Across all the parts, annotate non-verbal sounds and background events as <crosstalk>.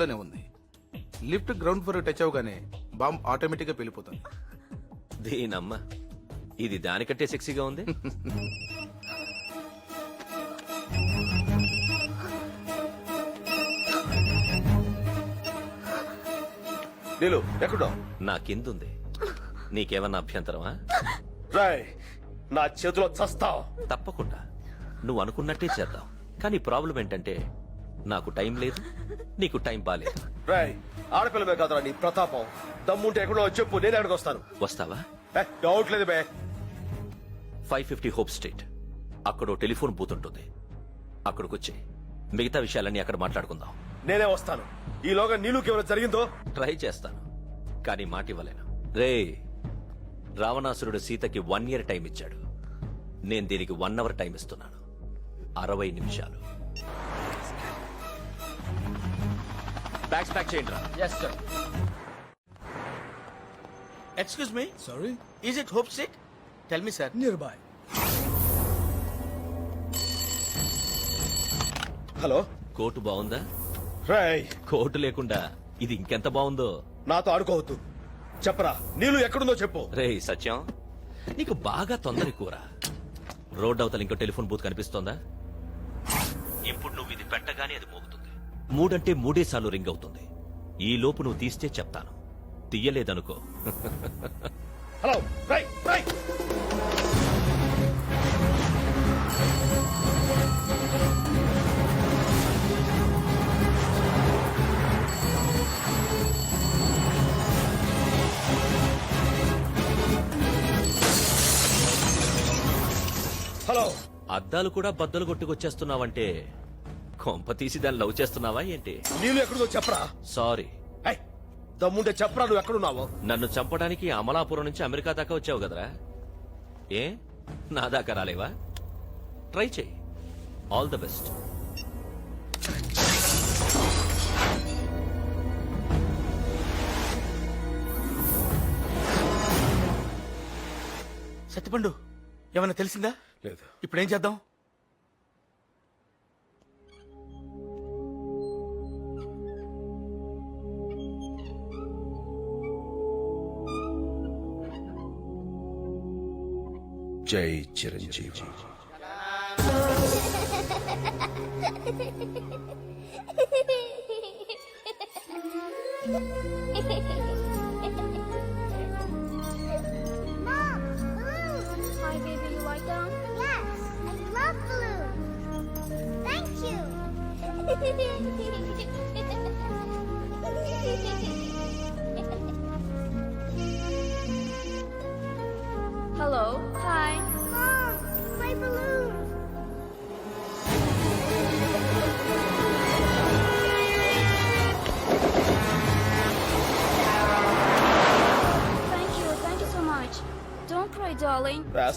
లోనే ఉంది. Lift ground floor touch అవగానే బాంబ్ ఆటోమేటిక్గా పేలిపోతుంది. దీనమ్మ ఇది దానికంటే సెక్సీగా ఉంది? నీలు ఎక్కడో నా కిందుంది. నీకేమన్నా అభ్యంతరమా? రాయ్ నా చేతిలో చస్తావు. తప్పకుండా. నువ్వు అనుకున్నట్టే చేద్దాం. కానీ ప్రాబ్లం ఏంటంటే నాకు టైం లేదు నీకు టైం బాలేదు. రాయ్ ఆడపిల్లమే కాదురా నీ ప్రతాపం. దమ్ముంటే ఎక్కడో చెప్పు నేను ఎక్కడికి వస్తాను. వస్తావా? డౌట్ లేదు బే. Five fifty Hope Street. అక్కడో టెలిఫోన్ బూత్ ఉంటుంది. అక్కడికొచ్చి మిగతా విషయాలన్నీ అక్కడ మాట్లాడుకుందాం. నేనే వస్తాను. ఈలోగా నీళ్ళకి ఏమైనా జరిగిందో? ట్రై చేస్తాను కానీ మాట ఇవ్వలేను రే రావణాసురుడు సీతకి వన్ ఇయర్ టైం ఇచ్చాడు. నేను దీనికి వన్ అవర్ టైం ఇస్తున్నాను. అరవై నిమిషాలు. బ్యాగ్స్ ప్యాక్ చేయండి రా Yes, sir. Excuse me? Sorry Is it Hope Street? Tell me, sir. Nearby hello coat బాగుందా? రాయ్! కోటు లేకుండా ఇది ఇంకెంత బాగుందో? నాతో ఆడుకోవద్దు. చెప్పరా నీళ్ళు ఎక్కడుందో చెప్పు. రే సత్యం. నీకు బాగా తొందర కూర రోడ్ అవతల ఇంకో టెలిఫోన్ బూత్ కనిపిస్తోందా? ఇప్పుడు నువ్వు ఇది పెట్టగానే అది మోగుతుంది. మూడంటే మూడే సార్లు రింగ్ అవుతుంది. ఈ లోపు నువ్వు తీస్తే చెప్తాను. తీయలేదనుకో. హలో హలో అద్దాలు కూడా బద్దలు కొట్టుకొచ్చేస్తున్నావంటే కొంప తీసి దాన్ని లవ్ చేస్తున్నావా ఏంటి? నీళ్ళు ఎక్కడుందో చెప్పరా? సారీ ఏయ్, దమ్ముంటే చెప్పరా నువ్వు ఎక్కడున్నావో? నన్ను చంపడానికి అమలాపురం నుంచి అమెరికా దాకా వచ్చావు కదరా? ఏ? నా దాకా రాలేవా? ట్రై చేయి ఆల్ ద బెస్ట్ సత్యపండు ఏమైనా తెలిసిందా? లేదు. ఇప్పుడు ఏం చేద్దాం? జై Chiranjeevi Mom, balloons. Hi, baby. You like them? Yes, I love balloons. Thank you. <laughs>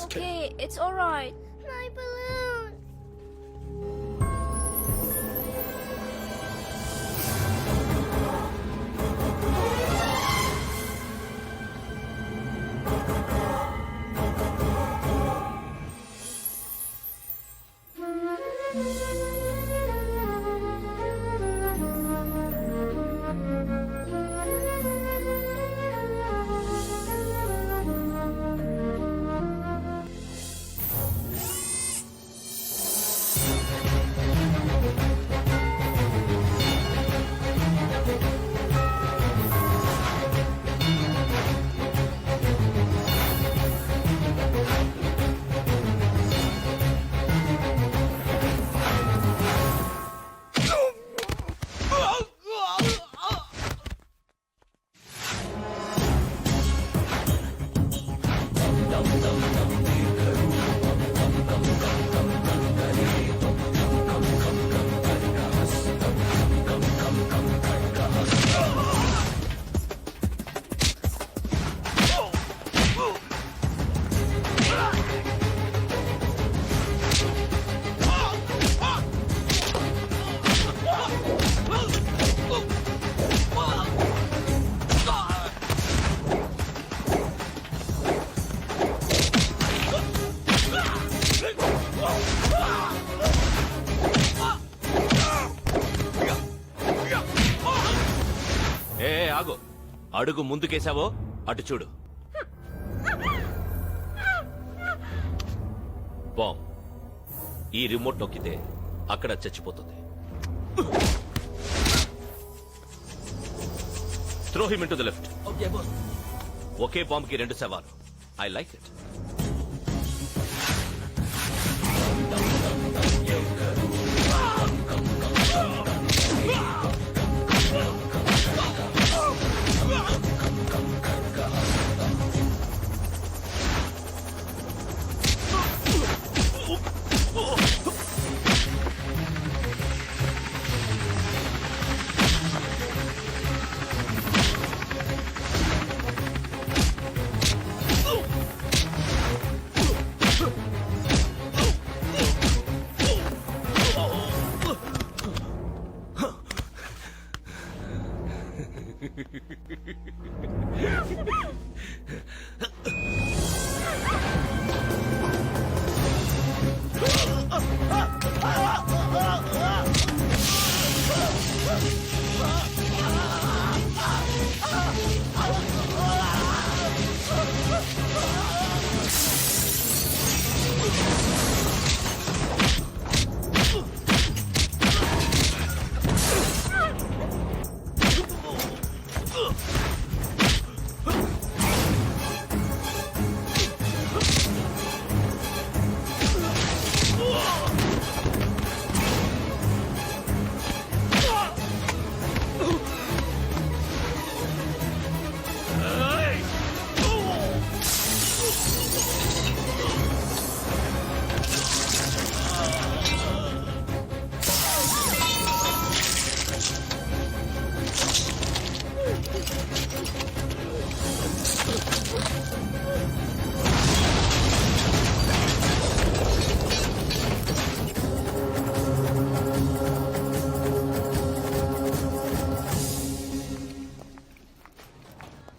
Okay, it's alright. them. ఆగు. అడుగు ముందుకేసావో అటు చూడు. బాంబ్ ఈ రిమోట్ నొక్కితే అక్కడ చచ్చిపోతుంది. Throw him to the left ఒకే బాంబ్కి రెండు సవాలు I like it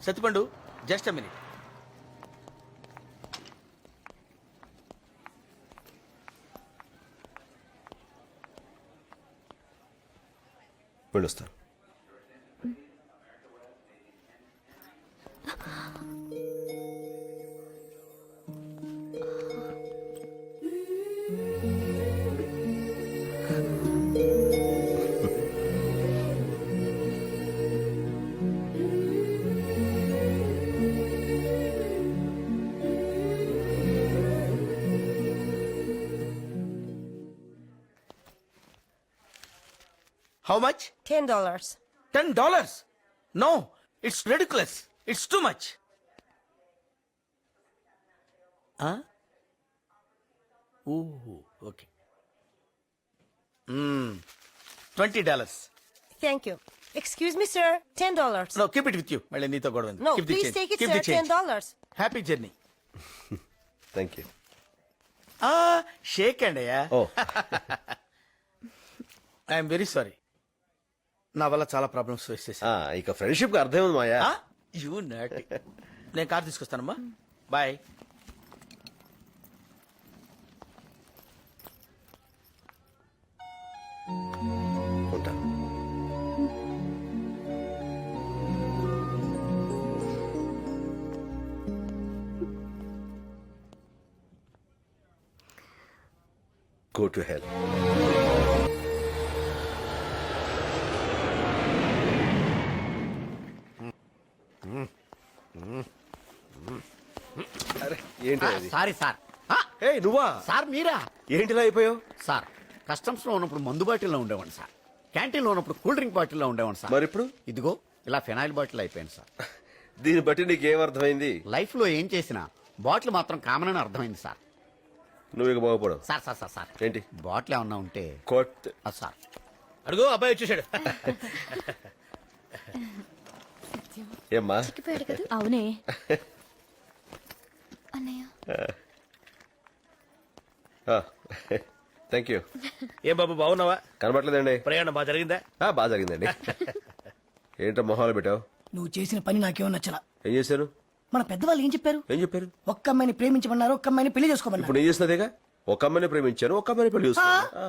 Sattipandu just minute. పిలుస్తాను how much Ten dollars. Ten dollars no it's ridiculous it's too much okay twenty dollars Thank you. Excuse me, sir. Ten dollars. No keep it with you మళ్ళీ నీతో గొడవ No, please take it, sir. Ten dollars. Happy journey thank you shake అండి I'm very sorry నా వల్ల చాలా problems face చేశా ఆ, ఇక ఫ్రెండ్షిప్కి అర్థం ఉంది మాయా యూ నాట్ నేను కార్ తీసుకొస్తానమ్మా. బాయ్ ఉంటా. గో టు హెల్ప్ అరే ఏంటి అది? Sorry sir. ఆ, నువ్వా? సార్ మీరా? ఏంటిలా అయిపోయావు? సార్ కస్టమ్స్లో ఉన్నప్పుడు మందు బాటిల్లో ఉండేవాడిని సార్. క్యాంటీన్లో ఉన్నప్పుడు కూల్ డ్రింక్ బాటిల్లో ఉండేవాడిని సార్. మరి ఇప్పుడు ఇదిగో ఇలా ఫినాయిల్ బాటిల్ అయిపోయింది సార్. <laughs> దీన్ని బట్టి నీకేం అర్థమైంది? లైఫ్లో ఏం చేసినా బాటిల్ మాత్రం కామన్ అని అర్థమైంది సార్. నువ్వు ఇక బాగుపడవు. Sir sir sir sir. ఏంటి? బాటిల్ ఏమన్నా ఉంటే కొట్. ఆ, సార్. అడుగు అబ్బాయి వచ్చేసాడు. <laughs> ఏమ్మా? చిక్కిపోయాడు కదా. అవునే. అన్నయ్య. Thank you. ఏం బాబు బాగున్నావా? కనబట్లేదండి ప్రయాణం బాగా జరిగిందా? ఆ, బాగా జరిగిందండి. ఏంటో మొహాలు పెట్టావు? నువ్వు చేసిన పని నాకేమో నచ్చలా. ఏం చేశాను మన పెద్దవాళ్ళు ఏం చెప్పారు? ఏం చెప్పారు? ఒక్క అమ్మాయిని ప్రేమించమన్నారు ఒక్క అమ్మాయిని పెళ్ళి చేసుకోమన్నారు. ఇప్పుడు నేను చేసినదేగా ఒక అమ్మని ప్రేమించాను ఒక అమ్మని పెళ్ళి చూస్తాను